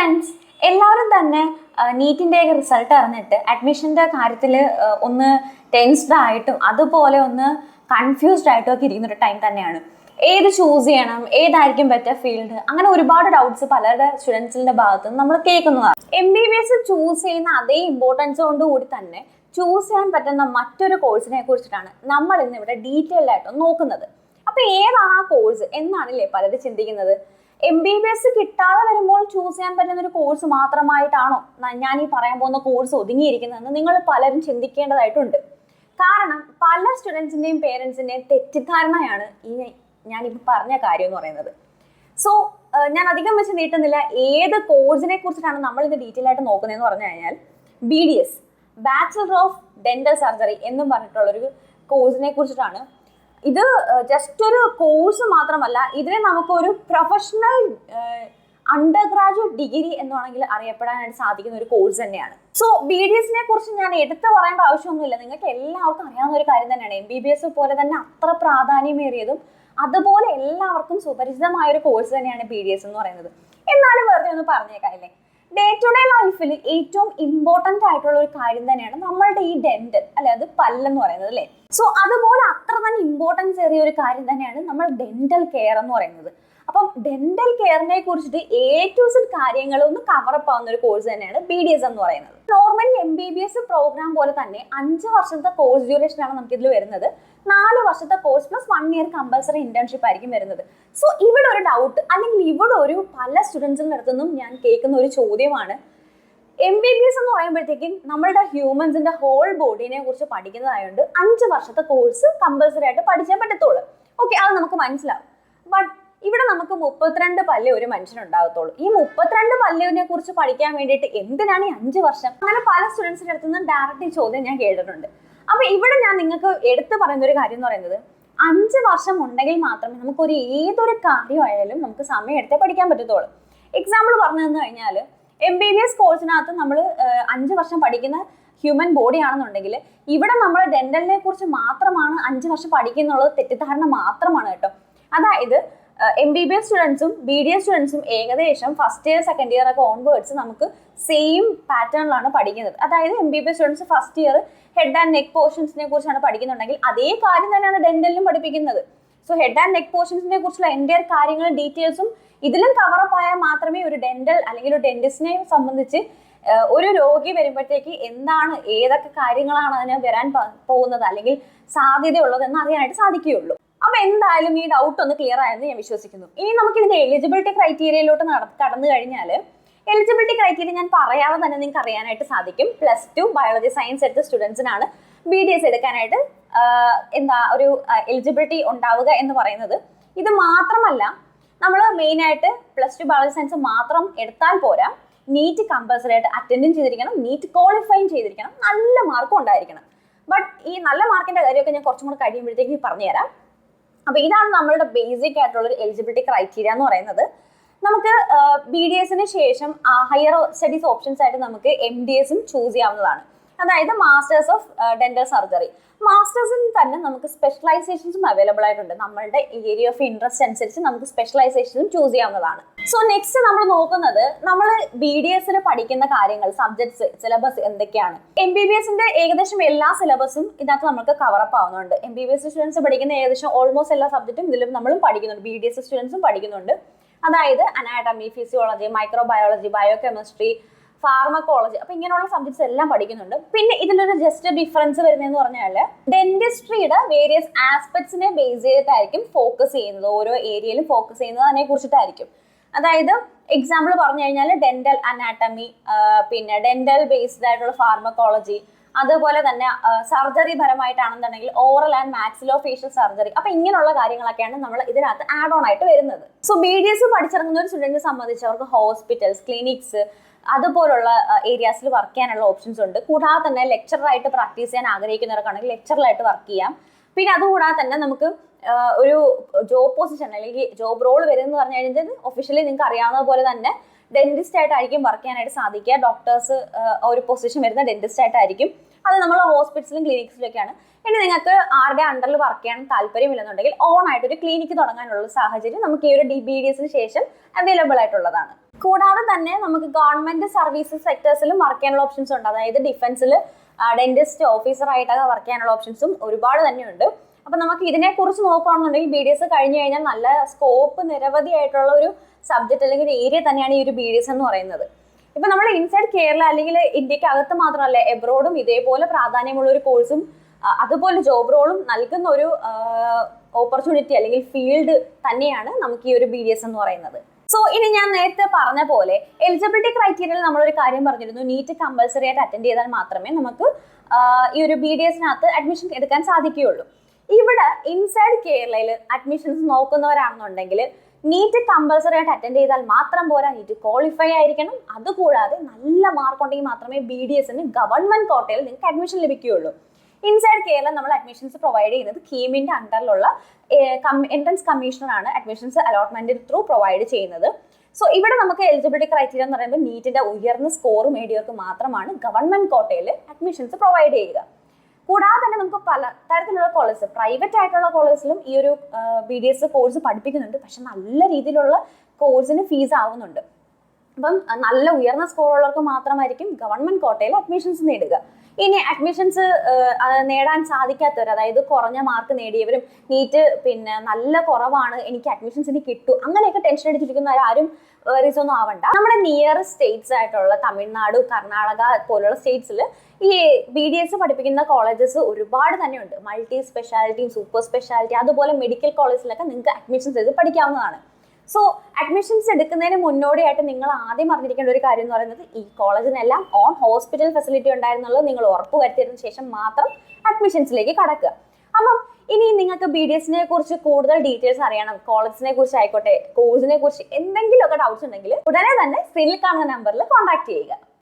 Friends എല്ലാവരും തന്നെ നീറ്റിന്റെ result അറിഞ്ഞിട്ട് അഡ്മിഷന്റെ കാര്യത്തിൽ ഒന്ന് ടെൻസ്ഡ് ആയിട്ടും അതുപോലെ ഒന്ന് കൺഫ്യൂസ്ഡ് ആയിട്ടും ഒക്കെ ഇരിക്കുന്ന ഒരു ടൈം തന്നെയാണ്. ഏത് ചൂസ് ചെയ്യണം ഏതായിരിക്കും ബെറ്റർ ഫീൽഡ് അങ്ങനെ ഒരുപാട് ഡൗട്ട്സ് പലരുടെ സ്റ്റുഡൻസിന്റെ ഭാഗത്ത് നിന്ന് നമ്മൾ കേൾക്കുന്നതാണ്. M B B S choose ചെയ്യുന്ന അതേ ഇമ്പോർട്ടൻസ് കൊണ്ടുകൂടി തന്നെ ചൂസ് ചെയ്യാൻ പറ്റുന്ന മറ്റൊരു കോഴ്സിനെ കുറിച്ചിട്ടാണ് നമ്മൾ ഇന്ന് ഇവിടെ ഡീറ്റെയിൽഡ് നോക്കുന്നത്. അപ്പോൾ ഏതാണ് ആ കോഴ്സ് എന്നാണല്ലേ പലരും ചിന്തിക്കുന്നത്. എം ബി ബി എസ് കിട്ടാതെ വരുമ്പോൾ ചൂസ് ചെയ്യാൻ പറ്റുന്ന ഒരു കോഴ്സ് മാത്രമായിട്ടാണോ ഞാൻ ഈ പറയാൻ പോകുന്ന കോഴ്സ് ഒതുങ്ങിയിരിക്കുന്നതെന്ന് നിങ്ങൾ പലരും ചിന്തിക്കേണ്ടതായിട്ടുണ്ട്. കാരണം പല സ്റ്റുഡൻസിന്റെയും പേരൻസിന്റെയും തെറ്റിദ്ധാരണയാണ് ഈ ഞാൻ ഞാനിപ്പോൾ പറഞ്ഞ കാര്യം എന്ന് പറയുന്നത് സോ ഞാൻ അധികം വെച്ച് നീട്ടുന്നില്ല. ഏത് കോഴ്സിനെ കുറിച്ചിട്ടാണ് നമ്മൾ ഇത് ഡീറ്റെയിൽ ആയിട്ട് നോക്കുന്നതെന്ന് പറഞ്ഞു കഴിഞ്ഞാൽ B D S bachelor of dental surgery എന്നും പറഞ്ഞിട്ടുള്ളൊരു കോഴ്സിനെ കുറിച്ചിട്ടാണ് ഇത് ജസ്റ്റ് ഒരു കോഴ്സ് മാത്രമല്ല ഇതിനെ നമുക്ക് ഒരു പ്രൊഫഷണൽ അണ്ടർ ഗ്രാജുവേറ്റ് ഡിഗ്രി എന്ന് വേണമെങ്കിൽ അറിയപ്പെടാനായിട്ട് സാധിക്കുന്ന ഒരു കോഴ്സ് തന്നെയാണ്. സോ ബി ഡി എസിനെ കുറിച്ച് ഞാൻ എടുത്തു പറയേണ്ട ആവശ്യമൊന്നുമില്ല. നിങ്ങൾക്ക് എല്ലാവർക്കും അറിയാവുന്ന ഒരു കാര്യം തന്നെയാണ്. എം ബി ബി എസ് പോലെ തന്നെ അത്ര പ്രാധാന്യമേറിയതും അതുപോലെ എല്ലാവർക്കും സുപരിചിതമായ ഒരു കോഴ്സ് തന്നെയാണ് ബി ഡി എസ് എന്ന് പറയുന്നത്. എന്നാലും വെറുതെ ഒന്ന് പറഞ്ഞേക്കാം അല്ലേ? ഡേ ടു ഡേ ലൈഫിൽ ഏറ്റവും ഇമ്പോർട്ടന്റ് ആയിട്ടുള്ള ഒരു കാര്യം തന്നെയാണ് നമ്മളുടെ ഈ ഡെന്റൽ അല്ലെ അത് പല്ലെന്ന് പറയുന്നത് അല്ലേ? സോ അതുപോലെ അത്ര തന്നെ ഇമ്പോർട്ടൻസ് ഏറിയ ഒരു കാര്യം തന്നെയാണ് നമ്മൾ ഡെന്റൽ കെയർ എന്ന് പറയുന്നത്. അപ്പം ഡെന്റൽ കെയറിനെ കുറിച്ചിട്ട് എ ടു സെഡ് കാര്യങ്ങൾ ഒന്ന് കവറപ്പ് ആവുന്ന ഒരു കോഴ്സ് തന്നെയാണ് ബി ഡി എസ് എന്ന് പറയുന്നത്. Normally M B B S program പോലെ തന്നെ അഞ്ച് വർഷത്തെ കോഴ്സ് ഡ്യൂറേഷൻ ആണ് നമുക്ക് ഇതിൽ വരുന്നത്. നാല് വർഷത്തെ course plus one year compulsory internship ആയിരിക്കും വരുന്നത്. സോ ഇവിടെ ഒരു ഡൗട്ട് അല്ലെങ്കിൽ ഇവിടെ ഒരു പല സ്റ്റുഡൻസിന്റെ അടുത്തുനിന്നും ഞാൻ കേൾക്കുന്ന ഒരു ചോദ്യമാണ്. എം ബി ബി എസ് എന്ന് പറയുമ്പോഴത്തേക്കും നമ്മളുടെ ഹ്യൂമൻസിന്റെ ഹോൾ ബോഡീനെ കുറിച്ച് പഠിക്കുന്നതായതുകൊണ്ട് അഞ്ച് വർഷത്തെ കോഴ്സ് കമ്പൽസറി ആയിട്ട് പഠിച്ചേ പറ്റത്തുള്ളൂ. ഓക്കെ അത് നമുക്ക് മനസ്സിലാവും. ബട്ട് ഇവിടെ നമുക്ക് മുപ്പത്തിരണ്ട് പല്ല് ഒരു മനുഷ്യനുണ്ടാകത്തുള്ളൂ ഈ മുപ്പത്തിരണ്ട് പല്ലുവിനെ കുറിച്ച് പഠിക്കാൻ വേണ്ടിയിട്ട് എന്തിനാണ് ഈ അഞ്ച് വർഷം? അങ്ങനെ പല സ്റ്റുഡൻസിന്റെ അടുത്തു നിന്നും ഡയറക്റ്റ് ചോദ്യം ഞാൻ കേട്ടിട്ടുണ്ട്. അപ്പൊ ഇവിടെ ഞാൻ നിങ്ങൾക്ക് എടുത്തു പറയുന്ന ഒരു കാര്യം എന്ന് പറയുന്നത് അഞ്ച് വർഷം ഉണ്ടെങ്കിൽ മാത്രമേ നമുക്ക് ഒരു ഏതൊരു കാര്യമായാലും നമുക്ക് സമയം എടുത്ത് പഠിക്കാൻ പറ്റത്തുള്ളൂ. എക്സാമ്പിൾ പറഞ്ഞു തന്നു കഴിഞ്ഞാൽ എം ബി ബി എസ് കോഴ്സിനകത്ത് നമ്മൾ അഞ്ച് വർഷം പഠിക്കുന്ന ഹ്യൂമൻ ബോഡി ആണെന്നുണ്ടെങ്കിൽ ഇവിടെ നമ്മൾ ഡെന്റലിനെ കുറിച്ച് മാത്രമാണ് അഞ്ച് വർഷം പഠിക്കുന്നുള്ളത് തെറ്റിദ്ധാരണ മാത്രമാണ് കേട്ടോ. അതായത് എം ബി ബി എസ് സ്റ്റുഡൻസും ബി ഡി എസ് സ്റ്റുഡൻസും ഏകദേശം ഫസ്റ്റ് ഇയർ സെക്കൻഡ് ഇയർ ഒക്കെ ഓൺവേർഡ്സ് നമുക്ക് സെയിം പാറ്റേണിലാണ് പഠിക്കുന്നത്. അതായത് M B B S students first year head and neck പോർഷൻസിനെ കുറിച്ചാണ് പഠിക്കുന്നുണ്ടെങ്കിൽ അതേ കാര്യം തന്നെയാണ് ഡെന്റലിനും പഠിപ്പിക്കുന്നത്. സോ ഹെഡ് ആൻഡ് നെക്ക് പോർഷൻസിനെ കുറിച്ചുള്ള എന്റെ കാര്യങ്ങളും ഡീറ്റെയിൽസും ഇതിലും കവറപ്പ് ആയാൽ മാത്രമേ ഒരു ഡെന്റൽ അല്ലെങ്കിൽ ഒരു ഡെന്റിസ്റ്റിനെ സംബന്ധിച്ച് ഒരു രോഗി വരുമ്പോഴത്തേക്ക് എന്താണ് ഏതൊക്കെ കാര്യങ്ങളാണ് അതിന് വരാൻ പോകുന്നത് അല്ലെങ്കിൽ സാധ്യതയുള്ളത് എന്ന് അറിയാനായിട്ട് സാധിക്കുകയുള്ളൂ. അപ്പൊ എന്തായാലും ഈ ഡൗട്ട് ഒന്ന് ക്ലിയർ ആയെന്ന് ഞാൻ വിശ്വസിക്കുന്നു. ഇനി നമുക്ക് ഇതിന്റെ എലിജിബിലിറ്റി ക്രൈറ്റീരിയയിലോട്ട് കടന്നു കഴിഞ്ഞാൽ എലിജിബിലിറ്റി ക്രൈറ്റീരിയ ഞാൻ പറയാതെ തന്നെ നിങ്ങൾക്ക് അറിയാനായിട്ട് സാധിക്കും. പ്ലസ് ടു ബയോളജി സയൻസ് എടുത്ത സ്റ്റുഡൻസിനാണ് ബി ഡി എസ് എടുക്കാനായിട്ട് എന്താ ഒരു എലിജിബിലിറ്റി ഉണ്ടാവുക എന്ന് പറയുന്നത്. ഇത് മാത്രമല്ല നമ്മൾ മെയിനായിട്ട് പ്ലസ് ടു ബയോളജി സയൻസ് മാത്രം എടുത്താൽ പോരാ. നീറ്റ് കമ്പൽസറി ആയിട്ട് അറ്റൻഡും ചെയ്തിരിക്കണം. നീറ്റ് ക്വാളിഫൈയും ചെയ്തിരിക്കണം. നല്ല മാർക്കും ഉണ്ടായിരിക്കണം. ബട്ട് ഈ നല്ല മാർക്കിന്റെ കാര്യമൊക്കെ ഞാൻ കുറച്ചും കൂടെ കഴിയുമ്പോഴത്തേക്ക് പറഞ്ഞുതരാം. അപ്പൊ ഇതാണ് നമ്മളുടെ ബേസിക് ആയിട്ടുള്ള ഒരു എലിജിബിലിറ്റി ക്രൈറ്റീരിയ എന്ന് പറയുന്നത്. നമുക്ക് ബി ഡി എസിന് ശേഷം ഹയർ സ്റ്റഡീസ് ഓപ്ഷൻസ് ആയിട്ട് നമുക്ക് എം ഡി എസും ചൂസ് ചെയ്യാവുന്നതാണ്. അതായത് മാസ്റ്റേഴ്സ് ഓഫ് ഡെന്റൽ സർജറി മാസ്റ്റേഴ്സിന് തന്നെ നമുക്ക് സ്പെഷ്യലൈസേഷൻസും അവൈലബിൾ ആയിട്ടുണ്ട്. നമ്മളുടെ ഏരിയ ഓഫ് ഇൻട്രസ്റ്റ് അനുസരിച്ച് നമുക്ക് സ്പെഷ്യലൈസേഷനും ചൂസ് ചെയ്യാവുന്നതാണ്. സോ നെക്സ്റ്റ് നമ്മൾ നോക്കുന്നത് നമ്മൾ ബി ഡി എസിൽ പഠിക്കുന്ന കാര്യങ്ങൾ സബ്ജക്ട്സ് സിലബസ് എന്തൊക്കെയാണ്. എം ബി ബി എസിന്റെ ഏകദേശം എല്ലാ സിലബസും ഇതിനകത്ത് നമുക്ക് കവറപ്പ് ആവുന്നുണ്ട്. M B B S students പഠിക്കുന്ന ഏകദേശം ഓൾമോസ്റ്റ് എല്ലാ സബ്ജക്റ്റും ഇതിലും നമ്മളും പഠിക്കുന്നുണ്ട്. ബി ഡി എസ് സ്റ്റുഡൻസും പഠിക്കുന്നുണ്ട്. അതായത് anatomy physiology microbiology biochemistry pharmacology അപ്പൊ ഇങ്ങനെയുള്ള സബ്ജക്ട്സ് എല്ലാം പഠിക്കുന്നുണ്ട്. പിന്നെ ഇതിലൊരു ജസ്റ്റ് ഡിഫറൻസ് വരുന്നതെന്ന് പറഞ്ഞാൽ ഡെന്റിസ്ട്രിയുടെ വേരിയസ് ആസ്പെക്ട്സിനെ ബേസ് ചെയ്തിട്ടായിരിക്കും ഫോക്കസ് ചെയ്യുന്നത്. ഓരോ ഏരിയയിലും ഫോക്കസ് ചെയ്യുന്നത്. അതിനെ കുറിച്ചിട്ടായിരിക്കും. അതായത് എക്സാമ്പിൾ പറഞ്ഞു കഴിഞ്ഞാൽ ഡെന്റൽ അനാട്ടമി പിന്നെ ഡെന്റൽ ബേസ്ഡ് ആയിട്ടുള്ള ഫാർമക്കോളജി അതുപോലെ തന്നെ സർജറി പരമായിട്ടാണെന്നുണ്ടെങ്കിൽ oral and maxillofacial surgery. അപ്പൊ ഇങ്ങനെയുള്ള കാര്യങ്ങളൊക്കെയാണ് നമ്മൾ ഇതിനകത്ത് ആഡ് ഓൺ ആയിട്ട് വരുന്നത്. സോ ബി ഡി എസ് പഠിച്ചിറങ്ങുന്ന ഒരു സ്റ്റുഡന്റിനെ സംബന്ധിച്ച് അവർക്ക് ഹോസ്പിറ്റൽസ് ക്ലിനിക്സ് അതുപോലുള്ള ഏരിയാസിൽ വർക്ക് ചെയ്യാനുള്ള ഓപ്ഷൻസ് ഉണ്ട്. കൂടാതെ തന്നെ ലെക്ചറായിട്ട് പ്രാക്ടീസ് ചെയ്യാൻ ആഗ്രഹിക്കുന്നവർക്കാണെങ്കിൽ ലെക്ചറിലായിട്ട് വർക്ക് ചെയ്യാം. പിന്നെ അതുകൂടാതെ തന്നെ നമുക്ക് ഒരു ജോബ് പൊസിഷൻ അല്ലെങ്കിൽ ജോബ് റോൾ വരുന്നത് പറഞ്ഞു കഴിഞ്ഞാൽ ഒഫീഷ്യലി നിങ്ങൾക്ക് അറിയാവുന്ന പോലെ തന്നെ ഡെന്റിസ്റ്റ് ആയിട്ടായിരിക്കും വർക്ക് ചെയ്യാനായിട്ട് സാധിക്കുക. ഡോക്ടേഴ്സ് ഒരു പൊസിഷൻ വരുന്ന ഡെന്റിസ്റ്റ് ആയിട്ടായിരിക്കും. അത് നമ്മൾ ഹോസ്പിറ്റലിലും ക്ലിനിക്സിലൊക്കെയാണ് ഇനി നിങ്ങൾക്ക് ആരുടെ അണ്ടറിൽ വർക്ക് ചെയ്യാൻ താല്പര്യമില്ലെന്നുണ്ടെങ്കിൽ ഓൺ ആയിട്ട് ഒരു ക്ലിനിക്ക് തുടങ്ങാനുള്ള സാഹചര്യം നമുക്ക് ഈ ഒരു ഡി ബി ഡി എസിന് ശേഷം അവൈലബിൾ ആയിട്ടുള്ളതാണ്. കൂടാതെ തന്നെ നമുക്ക് ഗവൺമെന്റ് സർവീസസ് സെക്ടേഴ്സിലും വർക്ക് ചെയ്യാനുള്ള ഓപ്ഷൻസ് ഉണ്ട്. അതായത് ഡിഫൻസിൽ ഡെന്റിസ്റ്റ് ഓഫീസർ ആയിട്ടൊക്കെ വർക്ക് ചെയ്യാനുള്ള ഓപ്ഷൻസും ഒരുപാട് തന്നെയുണ്ട്. അപ്പൊ നമുക്ക് ഇതിനെക്കുറിച്ച് നോക്കുകയാണെന്നുണ്ടെങ്കിൽ ബി ഡി എസ് കഴിഞ്ഞു കഴിഞ്ഞാൽ നല്ല സ്കോപ്പ് നിരവധി ആയിട്ടുള്ള ഒരു സബ്ജക്റ്റ് അല്ലെങ്കിൽ ഒരു ഏരിയ തന്നെയാണ് ഈ ഒരു ബി ഡി എസ് എന്ന് പറയുന്നത്. ഇപ്പൊ നമ്മൾ ഇൻസൈഡ് കേരള അല്ലെങ്കിൽ ഇന്ത്യയ്ക്ക് അകത്ത് മാത്രമല്ല എബ്രോഡും ഇതേപോലെ പ്രാധാന്യമുള്ള ഒരു കോഴ്സും അതുപോലെ ജോബ് റോളും നൽകുന്ന ഒരു ഓപ്പർച്യൂണിറ്റി അല്ലെങ്കിൽ ഫീൽഡ് തന്നെയാണ് നമുക്ക് ഈ ഒരു ബി ഡി എസ് എന്ന് പറയുന്നത്. സോ ഇനി ഞാൻ നേരത്തെ പറഞ്ഞ പോലെ എലിജിബിലിറ്റി ക്രൈറ്റീരിയയിൽ നമ്മളൊരു കാര്യം പറഞ്ഞിരുന്നു. നീറ്റ് കമ്പൽസറി ആയിട്ട് അറ്റൻഡ് ചെയ്താൽ മാത്രമേ നമുക്ക് ഈ ഒരു ബി ഡി എസിനകത്ത് അഡ്മിഷൻ എടുക്കാൻ സാധിക്കുകയുള്ളൂ. ഇവിടെ ഇൻസൈഡ് കേരളയിൽ അഡ്മിഷൻസ് നോക്കുന്നവരാണെന്നുണ്ടെങ്കിൽ നീറ്റ് കമ്പൽസറി ആയിട്ട് അറ്റൻഡ് ചെയ്താൽ മാത്രം പോരാ. നീറ്റ് ക്വാളിഫൈ ആയിരിക്കണം. അതുകൂടാതെ നല്ല മാർക്ക് ഉണ്ടെങ്കിൽ മാത്രമേ ബി ഡി എസിന് ഗവൺമെന്റ് കോട്ടയിൽ നിങ്ങൾക്ക് അഡ്മിഷൻ ലഭിക്കുകയുള്ളൂ. ഇൻസൈഡ് കേരളം നമ്മൾ അഡ്മിഷൻസ് പ്രൊവൈഡ് ചെയ്യുന്നത് കീമിന്റെ അണ്ടറിലുള്ള എൻട്രൻസ് കമ്മീഷണറാണ് അഡ്മിഷൻസ് അലോട്ട്മെന്റ് ത്രൂ പ്രൊവൈഡ് ചെയ്യുന്നത്. സോ ഇവിടെ നമുക്ക് എലിജിബിലിറ്റി ക്രൈറ്റീരിയ എന്ന് പറയുമ്പോൾ നീറ്റിന്റെ ഉയർന്ന സ്കോർ നേടിയവർക്ക് മാത്രമാണ് ഗവൺമെന്റ് കോട്ടയിൽ അഡ്മിഷൻസ് പ്രൊവൈഡ് ചെയ്യുക. കൂടാതെ തന്നെ നമുക്ക് പല തരത്തിലുള്ള കോളേജ് പ്രൈവറ്റ് ആയിട്ടുള്ള കോളേജിലും ഈ ഒരു ബി ഡി എസ് കോഴ്സ് പഠിപ്പിക്കുന്നുണ്ട്. പക്ഷെ നല്ല രീതിയിലുള്ള കോഴ്സിന് ഫീസ് ആവുന്നുണ്ട്. അപ്പം നല്ല ഉയർന്ന സ്കോർ ഉള്ളവർക്ക് മാത്രമായിരിക്കും ഗവൺമെന്റ് കോട്ടയിൽ അഡ്മിഷൻസ് നേടുക. ഇനി അഡ്മിഷൻസ് നേടാൻ സാധിക്കാത്തവർ അതായത് കുറഞ്ഞ മാർക്ക് നേടിയവരും നീറ്റ് പിന്നെ നല്ല കുറവാണ് എനിക്ക് അഡ്മിഷൻസ് ഇനി കിട്ടും അങ്ങനെയൊക്കെ ടെൻഷൻ അടിച്ചിരിക്കുന്നവരാരും ഒന്നും ആവണ്ട. നമ്മുടെ നിയർ സ്റ്റേറ്റ്സ് ആയിട്ടുള്ള തമിഴ്നാട് കർണാടക പോലുള്ള സ്റ്റേറ്റ്സിൽ ഈ ബി ഡി എസ് പഠിപ്പിക്കുന്ന കോളേജസ് ഒരുപാട് തന്നെയുണ്ട്. മൾട്ടി സ്പെഷ്യാലിറ്റിയും സൂപ്പർ സ്പെഷ്യാലിറ്റി അതുപോലെ മെഡിക്കൽ കോളേജിലൊക്കെ നിങ്ങൾക്ക് അഡ്മിഷൻസ് ചെയ്ത് പഠിക്കാവുന്നതാണ്. സോ അഡ്മിഷൻസ് എടുക്കുന്നതിന് മുന്നോടിയായിട്ട് നിങ്ങൾ ആദ്യം അറിഞ്ഞിരിക്കേണ്ട ഒരു കാര്യം എന്ന് പറയുന്നത് ഈ കോളേജിനെല്ലാം ഓൺ ഹോസ്പിറ്റൽ ഫെസിലിറ്റി ഉണ്ടായിരുന്നുള്ളത് നിങ്ങൾ ഉറപ്പ് വരുത്തിയതിനു ശേഷം മാത്രം അഡ്മിഷൻസിലേക്ക് കടക്കുക. അപ്പം ഇനി നിങ്ങൾക്ക് ബി ഡി എസിനെ കുറിച്ച് കൂടുതൽ ഡീറ്റെയിൽസ് അറിയണം കോളേജിനെ കുറിച്ച് ആയിക്കോട്ടെ കോഴ്സിനെ കുറിച്ച് എന്തെങ്കിലുമൊക്കെ ഡൗട്ട്സ് ഉണ്ടെങ്കിൽ ഉടനെ തന്നെ സ്ക്രീനിൽ കാണുന്ന നമ്പറിൽ കോൺടാക്ട് ചെയ്യുക.